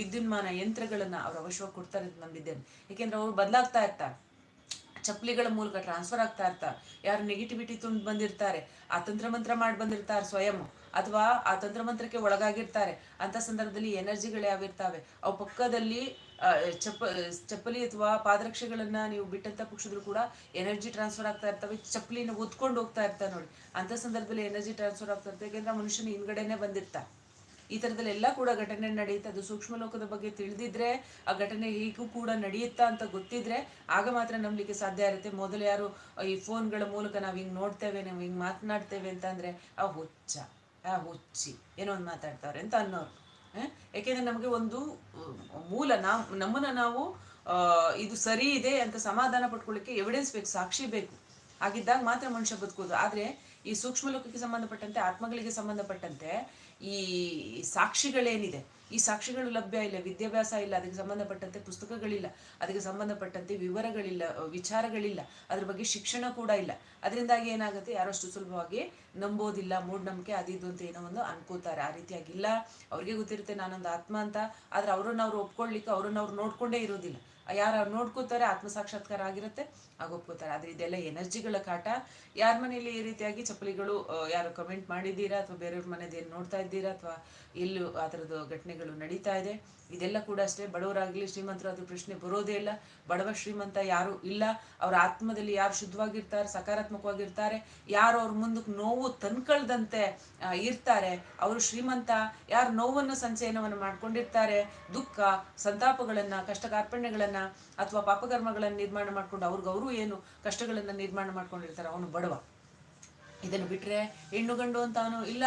ವಿದ್ಯುನ್ಮಾನ ಯಂತ್ರಗಳನ್ನ ಅವ್ರು ಅವಶ್ಯವಾಗಿ ಕೊಡ್ತಾರೆ ಅಂತ ನಂಬಿದ್ದೇನೆ. ಯಾಕೆಂದ್ರೆ ಅವ್ರು ಬದಲಾಗ್ತಾ ಇರ್ತಾರೆ. ಚಪ್ಪಲಿಗಳ ಮೂಲಕ ಟ್ರಾನ್ಸ್ಫರ್ ಆಗ್ತಾ ಇರ್ತಾರೆ. ಯಾರು ನೆಗೆಟಿವಿಟಿ ತುಂಬ ಬಂದಿರ್ತಾರೆ ಆ ತಂತ್ರ ಮಂತ್ರ ಮಾಡಿ ಬಂದಿರ್ತಾರೆ ಸ್ವಯಂ. ಅಥವಾ ಆ ತಂತ್ರಮಂತ್ರಕ್ಕೆ ಒಳಗಾಗಿರ್ತಾರೆ. ಅಂತ ಸಂದರ್ಭದಲ್ಲಿ ಎನರ್ಜಿಗಳು ಯಾವಿರ್ತಾವೆ ಅವು ಪಕ್ಕದಲ್ಲಿ ಚಪ್ಪ, ಚಪ್ಪಲಿ ಅಥವಾ ಪಾದರಕ್ಷೆಗಳನ್ನ ನೀವು ಬಿಟ್ಟಂತ ಪಕ್ಷದ್ರು ಕೂಡ ಎನರ್ಜಿ ಟ್ರಾನ್ಸ್ಫರ್ ಆಗ್ತಾ ಇರ್ತವೆ. ಚಪ್ಪಲಿನ ಒತ್ಕೊಂಡು ಹೋಗ್ತಾ ಇರ್ತಾರೆ ನೋಡಿ. ಅಂತ ಸಂದರ್ಭದಲ್ಲಿ ಎನರ್ಜಿ ಟ್ರಾನ್ಸ್ಫರ್ ಆಗ್ತಾ ಇರ್ತದೆ ಯಾಕೆಂದ್ರೆ ಮನುಷ್ಯನ ಹಿಂದ್ಗಡೆನೆ ಬಂದಿರ್ತಾ. ಈ ಥರದಲ್ಲಿ ಎಲ್ಲ ಕೂಡ ಘಟನೆ ನಡೆಯುತ್ತೆ. ಅದು ಸೂಕ್ಷ್ಮ ಲೋಕದ ಬಗ್ಗೆ ತಿಳಿದಿದ್ರೆ, ಆ ಘಟನೆ ಹೀಗೂ ಕೂಡ ನಡೆಯುತ್ತಾ ಅಂತ ಗೊತ್ತಿದ್ರೆ, ಆಗ ಮಾತ್ರ ನಂಬಲಿಕ್ಕೆ ಸಾಧ್ಯ ಇರುತ್ತೆ. ಮೊದಲು ಯಾರು ಈ ಫೋನ್ಗಳ ಮೂಲಕ ನಾವು ಹಿಂಗೆ ನೋಡ್ತೇವೆ, ನಾವು ಹಿಂಗೆ ಮಾತನಾಡ್ತೇವೆ ಅಂತಂದ್ರೆ ಆ ಹುಚ್ಚ. ಹುಚ್ಚಿ. ಏನೋ ಒಂದು ಮಾತಾಡ್ತಾರೆ ಅಂತ ಅನ್ನೋರು. ಏಕೆಂದರೆ ನಮಗೆ ಒಂದು ಮೂಲ ನಾವು ನಾವು ಇದು ಸರಿ ಇದೆ ಅಂತ ಸಮಾಧಾನ ಪಡ್ಕೊಳ್ಳಿಕ್ಕೆ ಎವಿಡೆನ್ಸ್ ಬೇಕು, ಸಾಕ್ಷಿ ಬೇಕು. ಆಗಿದ್ದಾಗ ಮಾತ್ರ ಮನುಷ್ಯ ಬದುಕೋದು ಆದ್ರೆ ಈ ಸೂಕ್ಷ್ಮ ಲೋಕಕ್ಕೆ ಸಂಬಂಧಪಟ್ಟಂತೆ, ಆತ್ಮಗಳಿಗೆ ಸಂಬಂಧಪಟ್ಟಂತೆ ಈ ಸಾಕ್ಷಿಗಳೇನಿದೆ ಈ ಸಾಕ್ಷಿಗಳು ಲಭ್ಯ ಇಲ್ಲ, ವಿದ್ಯಾಭ್ಯಾಸ ಇಲ್ಲ, ಅದಕ್ಕೆ ಸಂಬಂಧಪಟ್ಟಂತೆ ಪುಸ್ತಕಗಳಿಲ್ಲ, ಅದಕ್ಕೆ ಸಂಬಂಧಪಟ್ಟಂತೆ ವಿವರಗಳಿಲ್ಲ, ವಿಚಾರಗಳಿಲ್ಲ, ಅದ್ರ ಬಗ್ಗೆ ಶಿಕ್ಷಣ ಕೂಡ ಇಲ್ಲ. ಅದರಿಂದಾಗಿ ಏನಾಗುತ್ತೆ, ಯಾರಷ್ಟು ಸುಲಭವಾಗಿ ನಂಬೋದಿಲ್ಲ, ಮೂಢನಂಬಿಕೆ ಅದಿದ್ದು ಅಂತ ಏನೋ ಒಂದು ಅನ್ಕೋತಾರೆ. ಆ ರೀತಿಯಾಗಿಲ್ಲ. ಅವ್ರಿಗೆ ಗೊತ್ತಿರುತ್ತೆ, ನಾನೊಂದು ಆತ್ಮ ಅಂತ. ಆದ್ರೆ ಅವ್ರನ್ನ ಅವ್ರು ಒಪ್ಕೊಳ್ಲಿಕ್ಕೆ, ಅವ್ರನ್ನ ಅವ್ರು ನೋಡ್ಕೊಂಡೇ ಇರೋದಿಲ್ಲ. ಯಾರು ನೋಡ್ಕೋತಾರೆ ಆತ್ಮ ಸಾಕ್ಷಾತ್ಕಾರ ಆಗಿರುತ್ತೆ. ಆಗ ಆದರೆ ಆದ್ರೆ ಇದೆಲ್ಲ ಎನರ್ಜಿಗಳ ಕಾಟ. ಯಾರ ಮನೇಲಿ ಈ ರೀತಿಯಾಗಿ ಚಪ್ಪಲಿಗಳು ಯಾರು ಕಮೆಂಟ್ ಮಾಡಿದ್ದೀರಾ? ಅಥವಾ ಬೇರೆಯವ್ರ ಮನೇದು ಏನು ನೋಡ್ತಾ ಇದ್ದೀರಾ? ಅಥವಾ ಎಲ್ಲೂ ಆ ಥರದ್ದು ಘಟನೆಗಳು ನಡೀತಾ ಇದೆ? ಇದೆಲ್ಲ ಕೂಡ ಅಷ್ಟೇ. ಬಡವರಾಗಲಿ ಶ್ರೀಮಂತರಾದ್ರೂ ಪ್ರಶ್ನೆ ಬರೋದೇ ಇಲ್ಲ. ಬಡವ ಶ್ರೀಮಂತ ಯಾರು ಇಲ್ಲ. ಅವ್ರ ಆತ್ಮದಲ್ಲಿ ಯಾರು ಶುದ್ಧವಾಗಿರ್ತಾರೆ, ಸಕಾರಾತ್ಮಕವಾಗಿರ್ತಾರೆ, ಯಾರು ಅವ್ರ ಮುಂದಕ್ಕೆ ನೋವು ತನ್ಕಳ್ದಂತೆ ಇರ್ತಾರೆ, ಅವರು ಶ್ರೀಮಂತ, ಯಾರು ನೋವನ್ನು ಸಂಚಯನವನ್ನು ಮಾಡ್ಕೊಂಡಿರ್ತಾರೆ, ದುಃಖ, ಸಂತಾಪಗಳನ್ನ ಕಷ್ಟ ಕಾರ್ಪಣ್ಯಗಳನ್ನ ಅಥವಾ ಪಾಪಕರ್ಮಗಳನ್ನು ನಿರ್ಮಾಣ ಮಾಡ್ಕೊಂಡು ಅವ್ರಿಗೆ ಅವರು ಏನು ಕಷ್ಟಗಳನ್ನ ನಿರ್ಮಾಣ ಮಾಡ್ಕೊಂಡಿರ್ತಾರೆ, ಅವನು ಬಡವ. ಇದನ್ನು ಬಿಟ್ರೆ ಹೆಣ್ಣು ಗಂಡು ಅಂತಾನು ಇಲ್ಲ,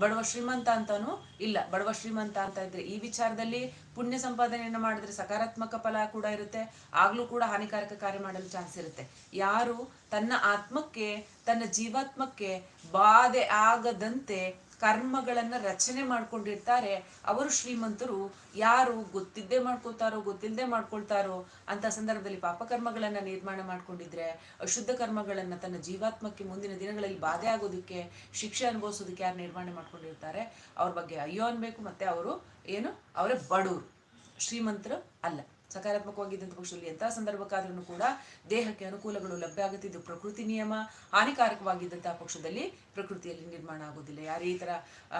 ಬಡವ ಶ್ರೀಮಂತ ಅಂತಾನು ಇಲ್ಲ. ಬಡವ ಶ್ರೀಮಂತ ಅಂತ ಇದ್ರೆ ಈ ವಿಚಾರದಲ್ಲಿ ಪುಣ್ಯ ಸಂಪಾದನೆಯನ್ನು ಮಾಡಿದ್ರೆ ಸಕಾರಾತ್ಮಕ ಫಲ ಕೂಡ ಇರುತ್ತೆ, ಆಗ್ಲೂ ಕೂಡ ಹಾನಿಕಾರಕ ಕಾರ್ಯ ಮಾಡಲು ಚಾನ್ಸ್ ಇರುತ್ತೆ. ಯಾರು ತನ್ನ ಆತ್ಮಕ್ಕೆ, ತನ್ನ ಜೀವಾತ್ಮಕ್ಕೆ ಬಾಧೆ ಆಗದಂತೆ ಕರ್ಮಗಳನ್ನ ರಚನೆ ಮಾಡ್ಕೊಂಡಿರ್ತಾರೆ, ಅವರು ಶ್ರೀಮಂತರು ಯಾರು ಗೊತ್ತಿದ್ದೇ ಮಾಡ್ಕೊತಾರೋ ಗೊತ್ತಿಲ್ಲದೆ ಮಾಡ್ಕೊಳ್ತಾರೋ ಅಂತ ಸಂದರ್ಭದಲ್ಲಿ ಪಾಪಕರ್ಮಗಳನ್ನ ನಿರ್ಮಾಣ ಮಾಡ್ಕೊಂಡಿದ್ರೆ, ಅಶುದ್ಧ ಕರ್ಮಗಳನ್ನ ತನ್ನ ಜೀವಾತ್ಮಕ್ಕೆ ಮುಂದಿನ ದಿನಗಳಲ್ಲಿ ಬಾಧೆ ಆಗೋದಕ್ಕೆ, ಶಿಕ್ಷೆ ಅನುಭವಿಸೋದಕ್ಕೆ ಯಾರು ನಿರ್ಮಾಣ ಮಾಡ್ಕೊಂಡಿರ್ತಾರೆ, ಅವ್ರ ಬಗ್ಗೆ ಅಯ್ಯೋ ಅನ್ಬೇಕು, ಮತ್ತೆ ಅವರು ಏನು, ಅವರೇ ಬಡವರು. ಶ್ರೀಮಂತರು ಅಲ್ಲ. ಸಕಾರಾತ್ಮಕವಾಗಿದ್ದಂಥ ಪಕ್ಷದಲ್ಲಿ ಎಂಥ ಸಂದರ್ಭಕ್ಕಾದ್ರೂ ಕೂಡ ದೇಹಕ್ಕೆ ಅನುಕೂಲಗಳು ಲಭ್ಯ ಆಗುತ್ತಿದ್ದು ಪ್ರಕೃತಿ ನಿಯಮ ಹಾನಿಕಾರಕವಾಗಿದ್ದಂತಹ ಪಕ್ಷದಲ್ಲಿ ಪ್ರಕೃತಿಯಲ್ಲಿ ನಿರ್ಮಾಣ ಆಗೋದಿಲ್ಲ ಯಾರೇ ಈ ಥರ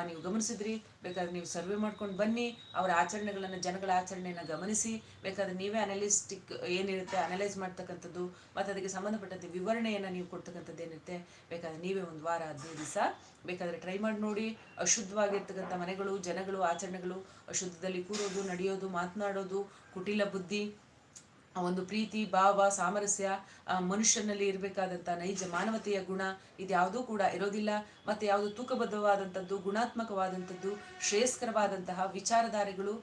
ನೀವು ಗಮನಿಸಿದ್ರಿ? ಬೇಕಾದ್ರೆ ನೀವು ಸರ್ವೆ ಮಾಡ್ಕೊಂಡು ಬನ್ನಿ, ಅವರ ಆಚರಣೆಗಳನ್ನು, ಜನಗಳ ಆಚರಣೆಯನ್ನು ಗಮನಿಸಿ, ಬೇಕಾದ್ರೆ ನೀವೇ ಅನಲಿಸ್ಟಿಕ್ ಏನಿರುತ್ತೆ, ಅನಲೈಸ್ ಮಾಡ್ತಕ್ಕಂಥದ್ದು, ಮತ್ತು ಅದಕ್ಕೆ ಸಂಬಂಧಪಟ್ಟಂತೆ ವಿವರಣೆಯನ್ನು ನೀವು ಕೊಡ್ತಕ್ಕಂಥದ್ದು ಏನಿರುತ್ತೆ, ಬೇಕಾದ್ರೆ ನೀವೇ ಒಂದು ವಾರ, ಹದಿನೈದು ದಿವಸ ಬೇಕಾದರೆ ಟ್ರೈ ಮಾಡಿ ನೋಡಿ. ಅಶುದ್ಧವಾಗಿರ್ತಕ್ಕಂಥ ಮನೆಗಳು, ಜನಗಳು, ಆಚರಣೆಗಳು, ಅಶುದ್ಧದಲ್ಲಿ ಕೂರೋದು, ನಡೆಯೋದು, ಮಾತನಾಡೋದು, ಕುಟಿಲ ಬುದ್ಧಿ ಒಂದು ಪ್ರೀತಿ, ಭಾವ, ಸಾಮರಸ್ಯ ಮನುಷ್ಯನಲ್ಲಿ ಇರಬೇಕಾದಂಥ ನೈಜ ಮಾನವತೆಯ ಗುಣ ಇದ್ಯಾವುದೂ ಕೂಡ ಇರೋದಿಲ್ಲ. ಮತ್ತೆ ಯಾವುದು ತೂಕಬದ್ಧವಾದಂಥದ್ದು ಗುಣಾತ್ಮಕವಾದಂಥದ್ದು ಶ್ರೇಯಸ್ಕರವಾದಂತಹ ವಿಚಾರಧಾರೆಗಳು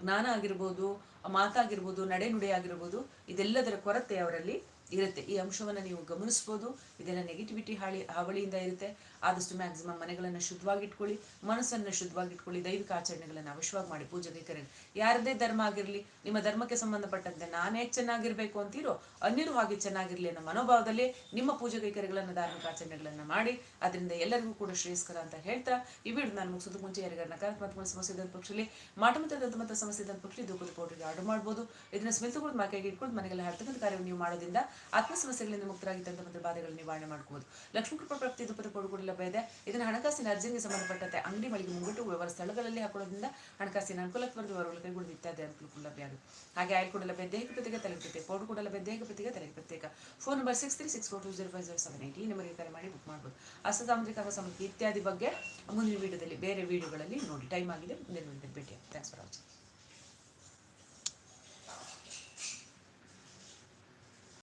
ಜ್ಞಾನ ಆಗಿರ್ಬೋದು, ಮಾತಾಗಿರ್ಬೋದು, ನಡೆನುಡಿ ಆಗಿರ್ಬೋದು, ಇದೆಲ್ಲದರ ಕೊರತೆ ಅವರಲ್ಲಿ ಇರುತ್ತೆ. ಈ ಅಂಶವನ್ನು ನೀವು ಗಮನಿಸ್ಬೋದು. ಇದೆಲ್ಲ ನೆಗೆಟಿವಿಟಿ ಹಾಳಿ, ಹಾವಳಿಯಿಂದ ಇರುತ್ತೆ. ಆದಷ್ಟು ಮ್ಯಾಕ್ಸಿಮಮ್ ಮನೆಗಳನ್ನು ಶುದ್ಧವಾಗಿಟ್ಕೊಳ್ಳಿ ಮನಸ್ಸನ್ನು ಶುದ್ಧವಾಗಿಟ್ಕೊಳ್ಳಿ ದೈವಿಕ ಆಚರಣೆಗಳನ್ನು ಅವಶ್ಯವಾಗಿ ಮಾಡಿ. ಪೂಜೆ ಕೈಕರ್ಯ ಯಾರದೇ ಧರ್ಮ ಆಗಿರಲಿ, ನಿಮ್ಮ ಧರ್ಮಕ್ಕೆ ಸಂಬಂಧಪಟ್ಟಂತೆ ನಾನೇ ಚೆನ್ನಾಗಿರಬೇಕು ಅಂತೀರೋ, ಅನ್ಯರು ಹಾಗೆ ಚೆನ್ನಾಗಿರಲಿ ಅನ್ನೋ ಮನೋಭಾವದಲ್ಲಿ ನಿಮ್ಮ ಪೂಜೆ ಕೈಕರ್ಯಗಳನ್ನು ಧಾರ್ಮಿಕ ಆಚರಣೆಗಳನ್ನು ಮಾಡಿ, ಅದರಿಂದ ಎಲ್ಲರಿಗೂ ಕೂಡ ಶ್ರೇಯಸ್ಕರ ಅಂತ ಹೇಳ್ತಾ ಈ ವಿಡಿಯೋ ನಾನು ಮುಗಿಸೋದು ಮುಂಚೆ ಯಾರಿಗಾರ ನಕಾರಾತ್ಮಕ ಸಮಸ್ಯೆ ಇದ್ದ ಪಕ್ಷದಲ್ಲಿ ಮಾಟ ಮತ್ತು ದಂತಮತ್ತ ಸಮಸ್ಯೆ ಇದ್ದ ಪಕ್ಷದಲ್ಲಿ ಧೂಪದ ಪೌಡ್ರಿಗೆ ಆರ್ಡರ್ ಮಾಡ್ಬೋದು. ಇದನ್ನ ಸ್ಮೆಲ್ ತಗೊಂಡು ಮಾಕೆಗೆ ಇಟ್ಕೊಂಡು ಮನೆಗೆಲ್ಲ ಹರ್ತಕ್ಕಂಥ ಕಾರ್ಯವನ್ನು ನೀವು ಮಾಡೋದ್ರಿಂದ ಆತ್ಮ ಸಮಸ್ಯೆಗಳಿಂದ ಮುಕ್ತರಾಗಿ ಒಂದು ಬಾಧೆಗಳನ್ನು ನಿವಾರಣೆ ಮಾಡ್ಕೋಬಹುದು ಲಕ್ಷ್ಮೀ ಕೃಪಾ ಪ್ರಾಪ್ತಿ ದುಪ್ಪದ ಕೂಡ ಲಭ್ಯ ಇದೆ ಇದನ್ನ ಹಣಕಾಸಿನ ಅರ್ಜಿಗೆ ಸಂಬಂಧಪಟ್ಟಂತೆ ಅಂಗಡಿ ಮಳಿಗೆ ಮುಂಗಟ್ಟು ವ್ಯವಹಾರ ಸ್ಥಳಗಳಲ್ಲಿ ಹಾಕೊಳ್ಳೋದ್ರಿಂದ ಹಣಕಾಸಿನ ಅನುಕೂಲಕ್ಕೆ ಬರೆದು ವಿವರಗಳು ಕೈಗೊಳ್ಳೋದು ಇತ್ಯಾದಿ ಅನುಕೂಲ ಲಭ್ಯ ಆಗುತ್ತೆ ಹಾಗೆ ಆಯ್ಲ್ ಕೂಡ ಲಭ್ಯ ದೇಹ ಪ್ರತ್ಯೇಕ ತಲೆ ಪ್ರತ್ಯೇಕ ಪೌಡರ್ ಕೂಡ ಲಭ್ಯ ದೇಹ ಪ್ರತ್ಯೇಕ ತಲೆ ಪ್ರತ್ಯೇಕ. Phone number six three six four two zero five zero seven eight ಈ ಕರೆ ಮಾಡಿ ಬುಕ್ ಮಾಡ್ಬೋದು. ಅಸತಾಂತ್ರಿಕ ಸಮಿತಿ ಇತ್ಯಾದಿ ಬಗ್ಗೆ ಮುಂದಿನ ವಿಡಿಯೋದಲ್ಲಿ ಬೇರೆ ವಿಡಿಯೋಗಳಲ್ಲಿ ನೋಡಿ. ಟೈಮ್ ಆಗಿದೆ. ಮುಂದಿನ ಭೇಟಿ ಥ್ಯಾಂಕ್ಸ್ ಫಾರ್ ವಾಚಿಂಗ್